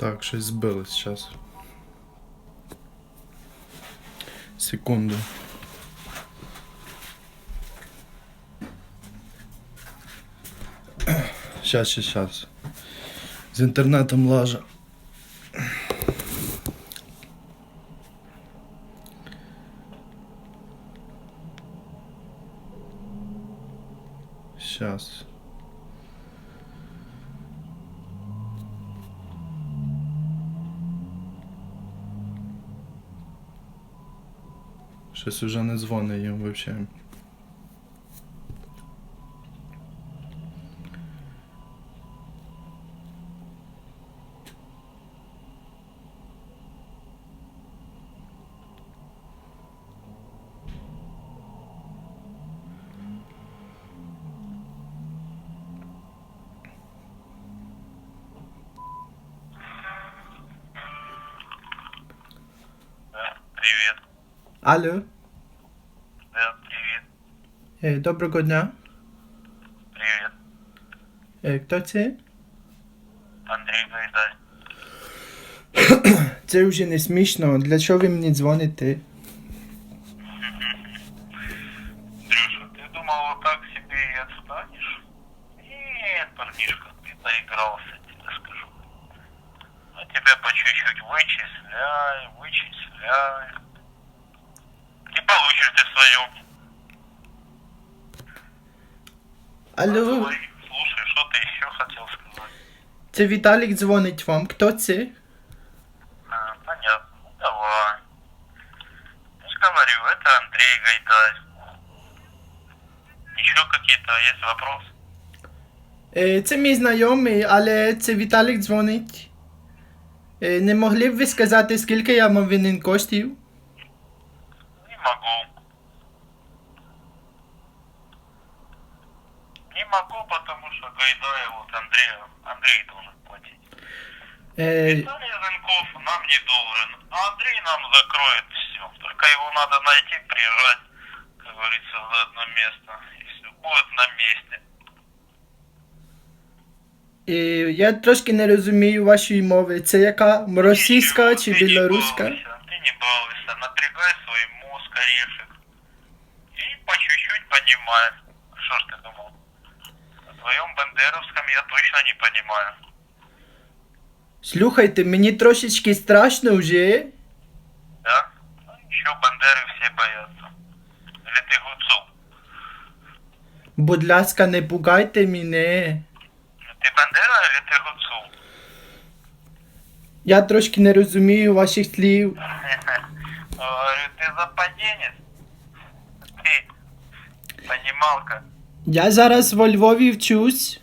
Так, щось збилось зараз. Секунду. Щас, щас, щас. З інтернетом лажа. Щас. Щось уже не дзвонить Алло, Да, привет. е, доброго дня. Привет. Е, хто це? Андрій Гайдай. Це вже не смішно. Для чого ви мені дзвоните? Алло, Слушай, что ты еще хотел сказать? це Віталік дзвонить вам. Хто це? А, понятно. Ну, давай. Я же говорю, это Андрей Гайдай. Еще какие-то есть вопросы? Е, це мій знайомий, але це Віталік дзвонить. Е, не могли б ви сказати, скільки я вам винен коштів? Не могу. могу, потому что Гайдай вот Андрей, Андрей должен платить. Е, Виталий Рынков нам не должен, а Андрей нам закроет все. Только его надо найти, приезжать, как говорится, в одно место. И все будет на месте. е, я трошки не розумію вашої мови. Це яка? Російська Ничего, чи ты не білоруська? балуйся, Ты не балуйся, напрягай свой мозг, орешек. И по чуть-чуть понимай. Что ж ты думал? О твоем бандеровском я точно не понимаю. Слухайте, мені трошечки страшно вже. Да? Ну, еще бандеры все боятся. Или ты гуцул? Будь ласка, не пугайте мене. Ты бандера или ты гуцул? Я трошки не розумію ваших слів. Говорю, ты западенец? Ты понималка? Я зараз во Львові вчусь.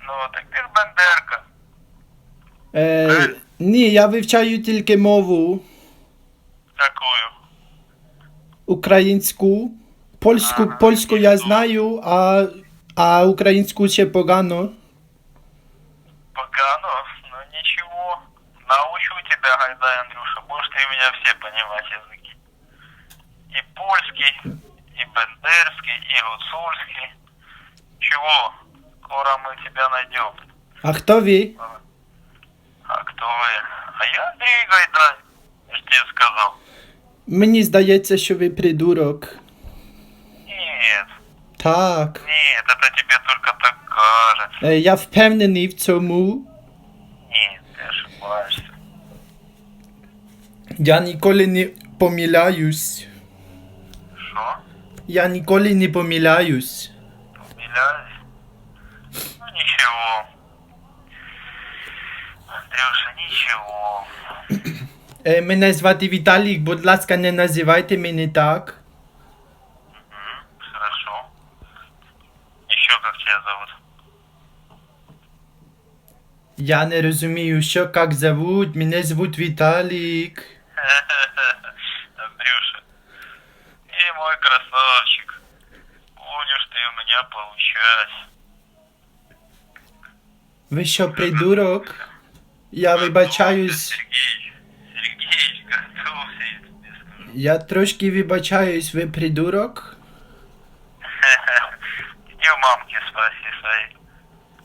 Ну, так ты ж бандерка. Е, ні, я вивчаю тільки мову Какую? українську. Польську, Ага, польську я і знаю, а, а українську ще погано. Погано? Ну ничего. Научу тебя, Гайдай, Андрюша. Будешь ты у меня все понимать языки. И польский, и бендерский, и гуцульский. Чего? Скоро мы тебя найдем. А хто ви? А кто вы? А я Андрей Гайдай. Я ж тебе сказал. Мені здається, що ви придурок. Нет, Так. нет, это тебе только так кажется. Е, я впевнений в цьому. Нет, ты ошибаешься. Я ніколи не помиляюсь. Я ніколи не помиляюсь. Умиляюсь? Ну ничего. Андрюша, ничего. Е, мене звати Віталік, будь ласка, не називайте мене так. Мгм, хорошо. Еще как тебя зовут? Я не розумію, що як зовуть. Мене звуть Віталік. Красавчик. Будешь ты у меня получать. Ви що, придурок? Я вибачаюсь. Сергей. Сергей, готовься, я тебе скажу. Я трошки вибачаюсь, ви придурок. Иди у мамки спроси своей.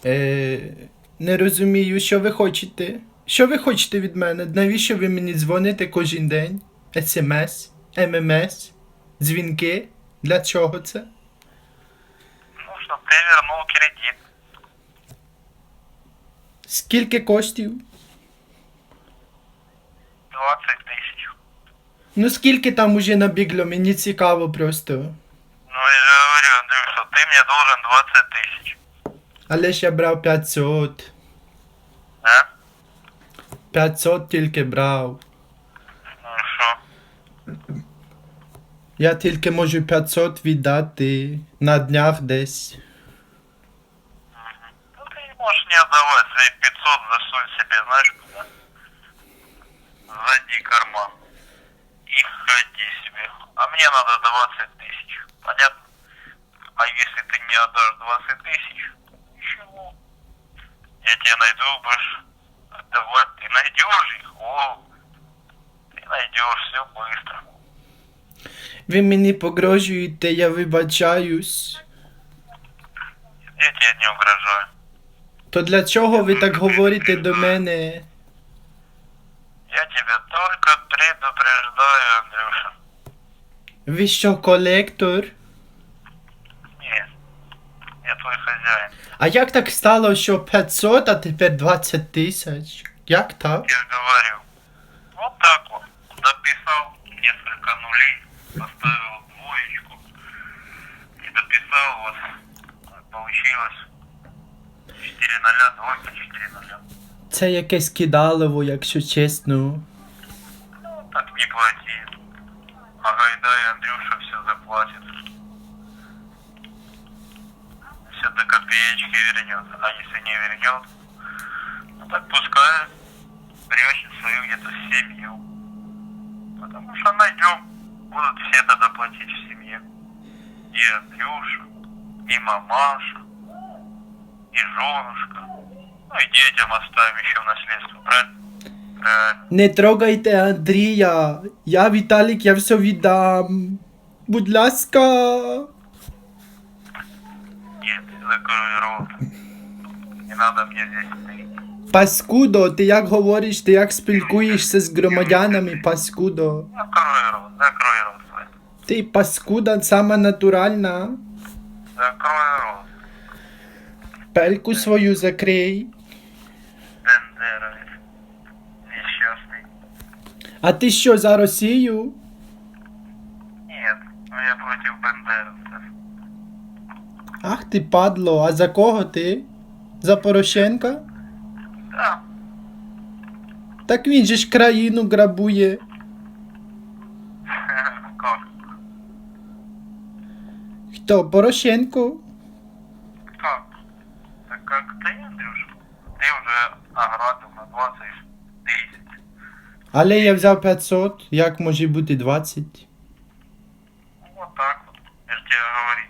Е, не розумію, що ви хочете. Що ви хочете від мене? Навіщо ви мені дзвоните кожен день? СМС, ММС, дзвінки? Для чого це? Ну, чтобы ты вернул кредит. Скільки коштів? 20 тысяч. Ну скільки там уже набігло, мені цікаво просто. Ну, я же говорю, Андрюша, ты мне должен 20 тысяч. Але ж я брав 500. А? 500 тільки брав. Ну и что? Я тільки можу 500 віддати на днях десь. Ну, ты не можешь не отдавать свои 500, засунь себе, знаешь куда? В задний карман. И ходи себе. А мне надо 20 тысяч. Понятно? А если ты не отдашь 20 тысяч, ничего. Я тебе найду, будешь отдавать. Ты найдешь их, о. Ты найдешь все быстро. Ви мені погрожуєте, я вибачаюсь. Я тебе не угрожаю. То для чого ви так говорите до мене? Я тебя только предупреждаю, Андрюша. Ви що, колектор? Нет. Я твой хозяин. А як так стало, що 500, а тепер 20 тисяч? Як так? Я говорю. Вот так вот. Дописал несколько нулей, поставил двоечку и дописал вот. Получилось 4 ноля, двойка 4 ноля. Це якесь кидалово, якщо чесно. Ну, так не плати. А Гайдай Андрюша все заплатит. Все до копеечки вернет. А если не вернет, ну так пускай прячет свою где-то семью. Потому что найдем. Будут все тогда платить в семье. И Андрюша, и мамаша, и женушка. Ну и детям оставим еще в наследство, правильно? Правильно. Не трогайте Андрія. Я Віталік, я все віддам. Будь ласка. Нет, закрой рот. Не надо мне здесь стоять. Паскудо, ти як говориш, ти як спілкуєшся з громадянами, паскудо. Закрой рот, закрой рот свой. Ти паскуда сама натуральна. Закрой рот. Пельку свою закрий. Бендеровец. Несчастный. А ти що за Росію? Нет, ну я против бендеровцев. Ах ти падло, а за кого ти? За Порошенка? Да, Так він же ж країну грабує. как? Хто? Порошенко? Как? Так как ты, Андрюша? Ты уже ограбил на 20 тысяч. Але я взяв 500, як може бути 20? Ну, Вот так вот. Я же тебе говорил,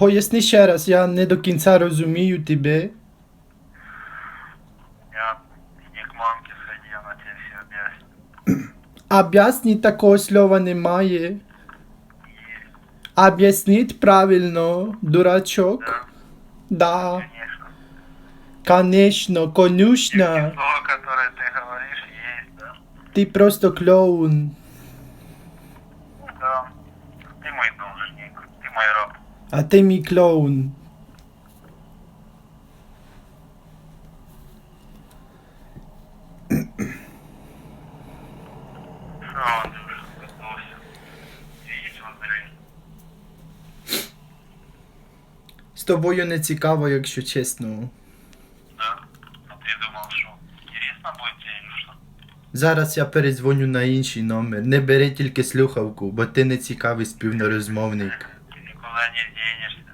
Поясни ще раз, я не до кінця розумію тебе. Я к мамке сходи, она тебе все объяснит. Об'ясніть такого слова немає. Есть. Об'ясніть правильно, дурачок. Да, Да, конечно. конечно, конюшня. Слово, которое ты говоришь, есть, да? Ти просто клоун. А ти мій клоун. З тобою не цікаво, якщо чесно. Да? А ты думал, что интересно будет тебе или? Зараз я перезвоню на інший номер. Не бери тільки слухавку, бо ти не цікавий співнорозмовник Ты никуда не денешься.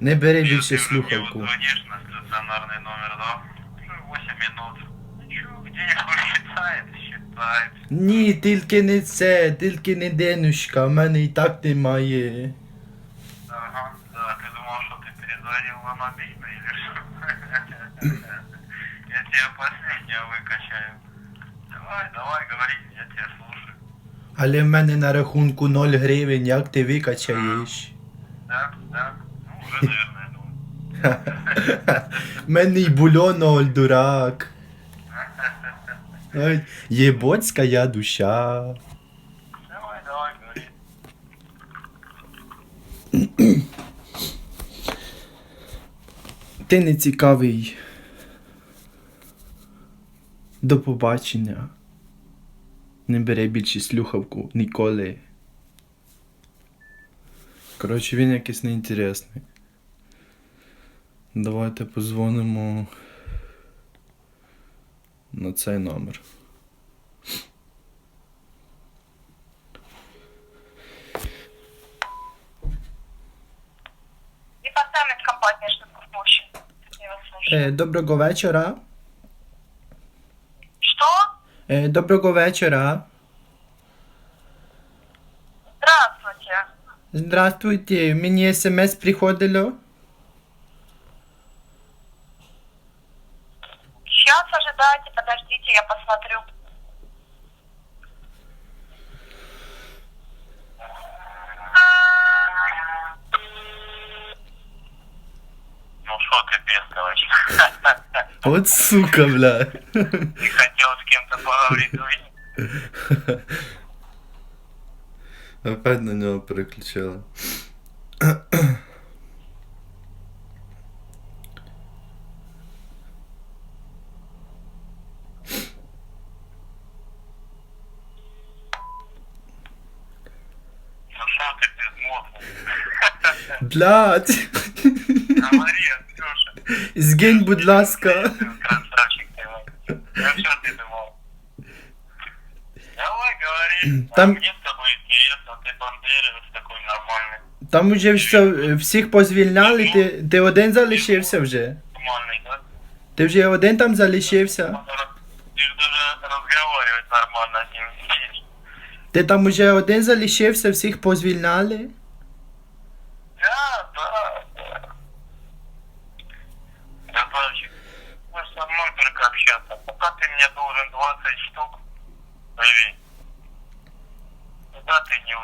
Не бери Ты більше уже мне вот слухавку. звонишь на стационарный номер, да? Уже 8 минут. Ну чё, денежку считает, считает. Ні, тільки не це, тільки не денежка, в мене і так немає. Ага, да, ты думал, что ты перезвонил в мобильный или что? Я тебе последнее выкачаю. Давай, давай, говори, я тебя слушаю. Але в мене на рахунку 0 гривень, як ти викачаєш? Да, да, ну уже, наверное, думаю. Мене й бульоноль, дурак. Ой, єботська душа. Давай, давай, говори. Ти не цікавий. До побачення. Не бере більше слухавку ніколи. Коротше, він якийсь неінтересний. Давайте позвонимо на цей номер. Департамент вас слушаю. Е, доброго вечора. Е, доброго вечора. Здравствуйте. Здравствуйте, мені смс приходило. пипец, короче. Вот сука, бля. И хотел с кем-то поговорить. Опять на него переключила. Ну, Блядь! Говори, Андрюша. Згинь, будь ласка. Красавчик ты мой. Ну что ты думал? Давай, говори. Там- А Мне с тобой интересно, ты бандеровец такой нормальный. Там уже все, всіх позвільняли, ти, ти один залишився вже. Нормальный, да? Ти вже один там залишився. Ты же даже разговаривать нормально с ним не умеешь. Ти там уже один залишився, всіх позвільняли. Да, да. вообще-то. Пока ты мне должен 20 штук, Риви. Куда ты не